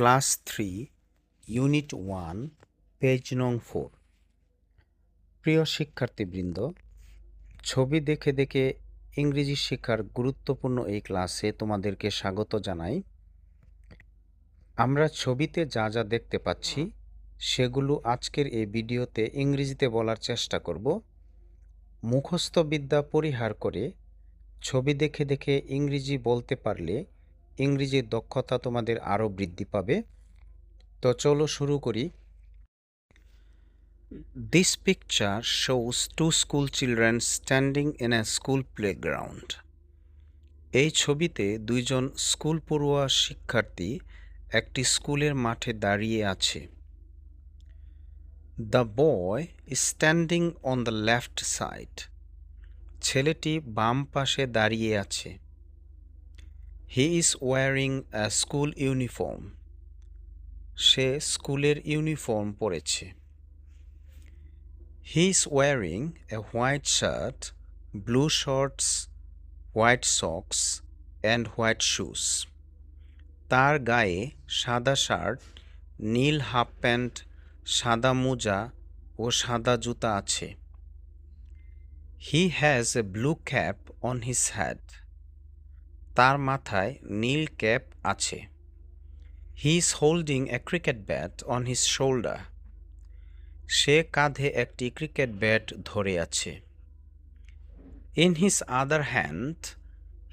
Class three, unit one, page নং four. প্রিয় শিক্ষার্থীবৃন্দ, ছবি দেখে দেখে ইংরেজি শেখার গুরুত্বপূর্ণ এই ক্লাসে তোমাদেরকে স্বাগত জানাই। আমরা ছবিতে যা যা দেখতে পাচ্ছি, সেগুলো আজকের এই ভিডিওতে ইংরেজিতে বলার চেষ্টা করব। মুখস্থ বিদ্যা পরিহার করে ছবি দেখে দেখে ইংরেজি বলতে পারলে ইংরেজির দক্ষতা তোমাদের আরও বৃদ্ধি পাবে। তো চলো শুরু করি। This picture shows two school children standing in a school playground এই ছবিতে দুইজন স্কুল পড়ুয়া শিক্ষার্থী একটি স্কুলের মাঠে দাঁড়িয়ে আছে। The boy standing on the left side ছেলেটি বাম পাশে দাঁড়িয়ে আছে। He is wearing a school uniform সে স্কুলের ইউনিফর্ম পরেছে। He is wearing a white shirt blue shorts white socks and white shoes তার গায়ে সাদা শার্ট নীল হাফ প্যান্ট সাদা মোজা ও সাদা জুতা আছে। He has a blue cap on his head তার মাথায় নীল ক্যাপ আছে। He is holding a cricket bat on his shoulder সে কাঁধে একটি ক্রিকেট ব্যাট ধরে আছে। In his other hand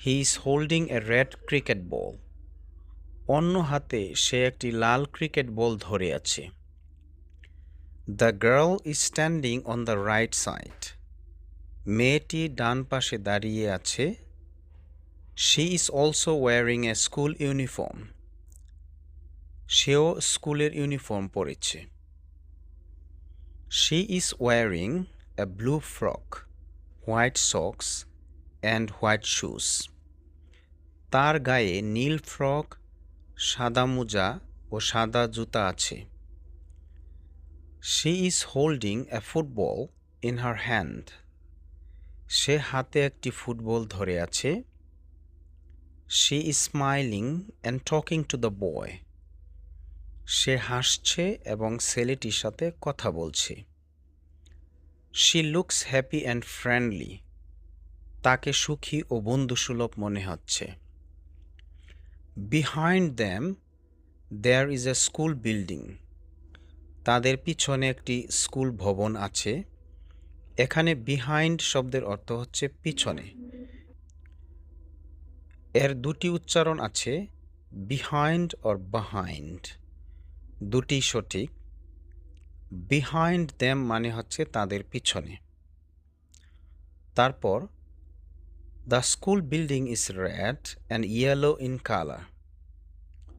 he is holding a red cricket ball অন্য হাতে সে একটি লাল ক্রিকেট বল ধরে আছে। The girl is standing on the right side মেয়েটি ডান পাশে দাঁড়িয়ে আছে। She is also wearing a school uniform সেও স্কুলের ইউনিফর্ম পরেছে। She is wearing a blue frock white socks and white shoes তার গায়ে নীল ফ্রক সাদা মোজা ও সাদা জুতা আছে। She is holding a football in her hand সে হাতে একটি ফুটবল ধরে আছে। She is smiling and talking to the boy সে হাসছে এবং ছেলেটির সাথে কথা বলছে। She looks happy and friendly তাকে সুখী ও বন্ধুসুলভ মনে হচ্ছে। Behind them there is a school building তাদের পিছনে একটি স্কুল ভবন আছে। এখানে বিহাইন্ড শব্দের অর্থ হচ্ছে পিছনে। এর দুটি উচ্চারণ আছে বিহাইন্ড অর বাহাইন্ড দুটি সঠিক। বিহাইন্ড দেম মানে হচ্ছে তাদের পিছনে। তারপর the school building is red and yellow in colour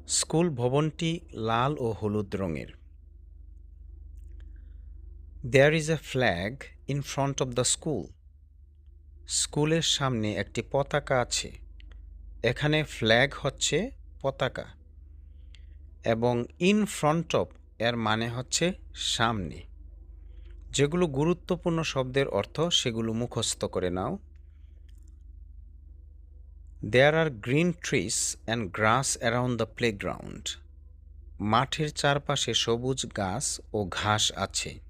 school ভবনটি লাল ও হলুদ রঙের। There is a flag in front of the school স্কুলের সামনে একটি পতাকা আছে। এখানে ফ্ল্যাগ হচ্ছে পতাকা এবং ইন ফ্রন্ট অফ এর মানে হচ্ছে সামনে। যেগুলো গুরুত্বপূর্ণ শব্দের অর্থ সেগুলো মুখস্থ করে নাও। There are green trees and grass around the playground মাঠের চারপাশে সবুজ গাছ ও ঘাস আছে।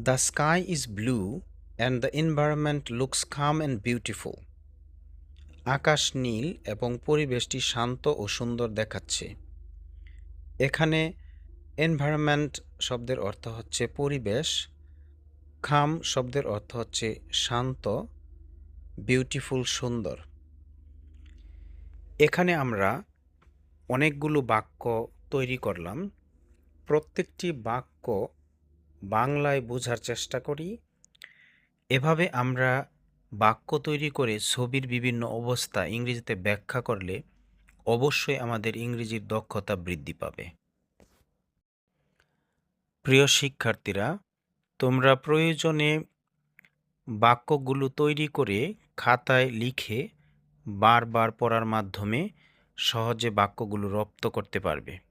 The sky is blue and the environment looks calm and beautiful আকাশ নীল এবং পরিবেশটি শান্ত ও সুন্দর দেখাচ্ছে। এখানে এনভায়রনমেন্ট শব্দের অর্থ হচ্ছে পরিবেশ, খাম শব্দের অর্থ হচ্ছে শান্ত, বিউটিফুল, সুন্দর। এখানে আমরা অনেকগুলো বাক্য তৈরি করলাম। প্রত্যেকটি বাক্য বাংলায় বোঝার চেষ্টা করি। এভাবে আমরা বাক্য তৈরি করে ছবির বিভিন্ন অবস্থা ইংরেজিতে ব্যাখ্যা করলে অবশ্যই আমাদের ইংরেজির দক্ষতা বৃদ্ধি পাবে। প্রিয় শিক্ষার্থীরা, তোমরা প্রয়োজনে বাক্যগুলো তৈরি করে খাতায় লিখে বারবার পড়ার মাধ্যমে সহজে বাক্যগুলো রপ্ত করতে পারবে।